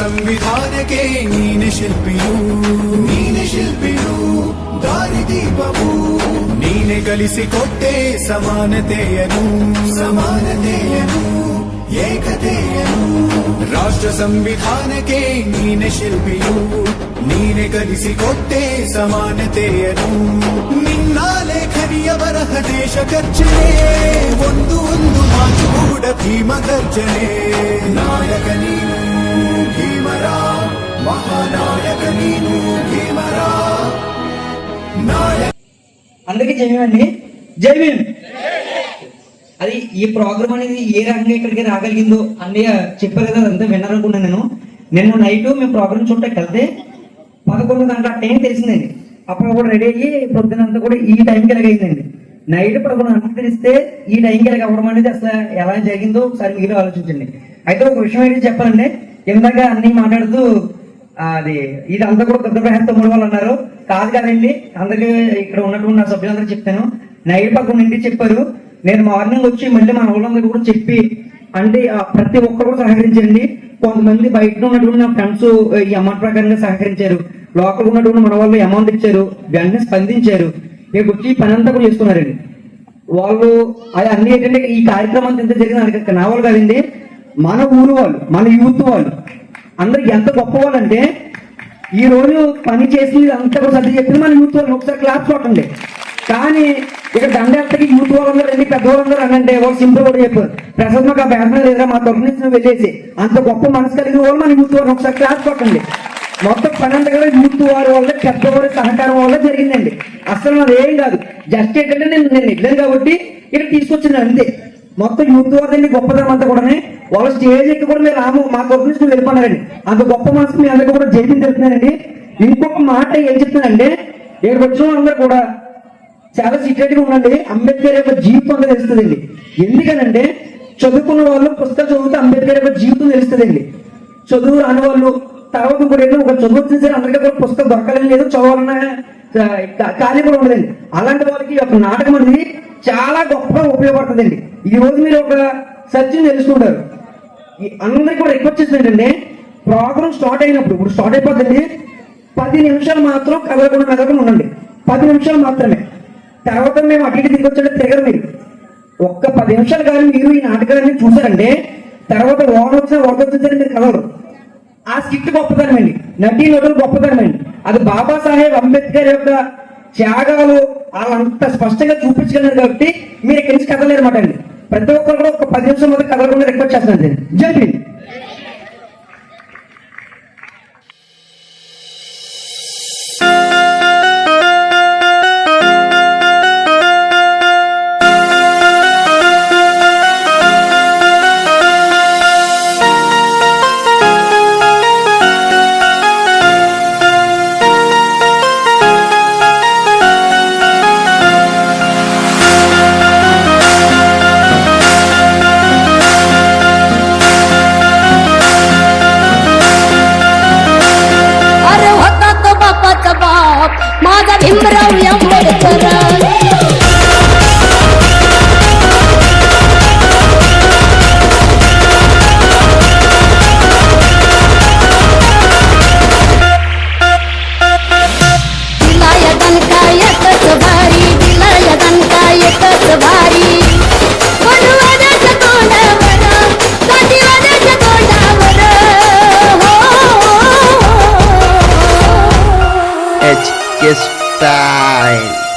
ಸಂವಿಧಾನಕ್ಕೆ ನೀನೆ ಶಿಲ್ಪಿಯು ನೀನೆ ಶಿಲ್ಪಿಯು ದಾರಿ ದೀಪವು ನೀನೆ ಕಲಿಸಿಕೊಟ್ಟೆ ಸಮಾನತೆಯನು ಸಮಾನತೆಯನು ಏಕತೆಯನು ರಾಷ್ಟ್ರ ಸಂವಿಧಾನಕ್ಕೆ ನೀನೆ ಶಿಲ್ಪಿಯು ನೀನೆ ಕಲಿಸಿಕೊಟ್ಟೆ ಸಮಾನತೆಯನು ನಿನ್ನ ಲೇಖನಿಯ ಬರಹ ದೇಶ ಗರ್ಜನೆ ಒಂದು ಒಂದು ಮಾತು ಕೂಡ ಭೀಮ ಗರ್ಜನೆ ನಾಯಕ ನೀನು అందరికి మహానాయక నీను భీమరా జయమండి జై భీమ్ అది ఈ ప్రోగ్రామ్ అనేది ఏ రకంగా ఇక్కడికి రాగలిగిందో అన్నయ్య చెప్పారు కదా అదంతా విన్నారనుకున్నాను నేను. నిన్న నైట్ మేము ప్రోగ్రామ్ చూడటానికి వెళ్తే పదకొండు గంటల టైం తెలిసిందండి. అప్పుడు కూడా రెడీ అయ్యి పొద్దునంతా కూడా ఈ టైంకి ఎలాగైందండి. నైట్ పదకొండు గంటలు తెలిస్తే ఈ టైంకి ఎలాగ అవ్వడం అనేది అసలు ఎలా జరిగిందో ఒకసారి మీరు ఆలోచించండి. అయితే ఒక విషయం ఏంటి చెప్పాలంటే ఇందాక అన్ని మాట్లాడుతూ అది అది ఇదంతా కూడా పెద్ద ప్రహర్ తమ్ముడు వాళ్ళు అన్నారు. కాదు కదండి అందరికీ ఇక్కడ ఉన్నటువంటి నా సభ్యులందరూ చెప్తాను. నైట్ పక్కన నుండి చెప్పారు. నేను మార్నింగ్ వచ్చి మళ్ళీ మన వాళ్ళందరూ కూడా చెప్పి అంటే ప్రతి ఒక్కరు కూడా సహకరించండి. కొంతమంది బయట ఉన్నటువంటి నా ఫ్రెండ్స్ ఈ అమౌంట్ ప్రకారంగా సహకరించారు. లోకల్ ఉన్నటువంటి మన వాళ్ళు అమౌంట్ ఇచ్చారు. వెంటనే స్పందించారు. మీకు వచ్చి పని అంతా కూడా చేసుకున్నారండి వాళ్ళు అది అన్ని ఏంటంటే ఈ కార్యక్రమం ఇంత ఎంత నా వాళ్ళు కాదండి. మన ఊరు వాళ్ళు మన యూత్ వాళ్ళు అందరికి ఎంత గొప్ప వాళ్ళంటే ఈ రోజు పని చేసి అంతా కూడా సర్ది చెప్పింది మన యూత్ వాళ్ళు ఒకసారి క్లాస్ కొట్టండి. కానీ ఇక్కడ దండెత్తకి యూత్ వాళ్ళందరూ రండి పెద్దవాళ్ళందరూ అనంటే వాళ్ళు సింపుల్ కూడా చెప్పారు. ప్రసాద్ మాకు ఆ బ్యాట్మెన్ లేదా మా తరఫు నుంచి వెళ్ళేసి అంత గొప్ప మనసు కలిగిన వాళ్ళు మన యూత్ వాళ్ళు ఒకసారి క్లాస్ కొట్టండి. మొత్తం పని అంతా కూడా యూత్ వారి వల్ల పెద్దవారి సహకారం వల్ల జరిగిందండి. అసలు నాది ఏం కాదు. జస్ట్ ఏంటంటే నేను నేను వెళ్ళాను కాబట్టి ఇక్కడ తీసుకొచ్చింది అంతే. మొత్తం యూత్ వారిని గొప్పతనం అంతా కూడా వాళ్ళ స్టేజ్ ఎక్కి కూడా మీరు రాము మా గొప్ప నుంచి మీరు వెళ్ళిపోన్నారండి. అంత గొప్ప మనసు మీ అందరికీ కూడా జైలు తెలుపుతున్నానండి ఇంకొక మాట ఏం చెప్తున్నానండి ఇక్కడికి వచ్చిన వాళ్ళందరూ కూడా చాలా సీక్రెట్గా ఉండండి. అంబేద్కర్ యొక్క జీవితం అనేది తెలుస్తుందండి. ఎందుకనంటే చదువుకున్న వాళ్ళు పుస్తకాలు చదివితే అంబేద్కర్ యొక్క జీవితం తెలుస్తుందండి. చదువు రాని వాళ్ళు తర్వాత కూడా ఒక చదువు వచ్చిన సరే అందరికీ కూడా పుస్తకం దొరకాలని లేదు చదవాలన్న ఖాళీ కూడా ఉండదండి. అలాంటి వాళ్ళకి ఈ యొక్క నాటకం అనేది చాలా గొప్పగా ఉపయోగపడుతుందండి. ఈ రోజు మీరు ఒక సత్యం తెలుసుకుంటారు. ఈ అందరికి కూడా రిక్వెస్ట్ చేసిందంటే ప్రోగ్రామ్ స్టార్ట్ అయినప్పుడు ఇప్పుడు స్టార్ట్ అయిపోతుంది పది నిమిషాలు మాత్రం కదలకుండా కదలకుండా ఉండండి. పది నిమిషాలు మాత్రమే. తర్వాత మేము అటు ఇటు తిరిగి తిరగరు మీరు. ఒక్క పది నిమిషాలు కానీ మీరు ఈ నాటకాలన్నీ చూసారంటే తర్వాత ఓన్ వచ్చిన ఓన్ మీరు కదలరు. ఆ స్కిట్ గొప్పతనం అండి నటీ నటులు గొప్పతనం అండి అది బాబాసాహెబ్ అంబేద్కర్ యొక్క త్యాగాలు వాళ్ళంత స్పష్టంగా చూపించగలరు కాబట్టి మీరు ఇక్కడి నుంచి కదలేరు అండి. ప్రతి ఒక్కరు కూడా ఒక పది నిమిషం మొదటి కదలకుండా రిక్వెస్ట్ చేస్తున్నాను జై Time.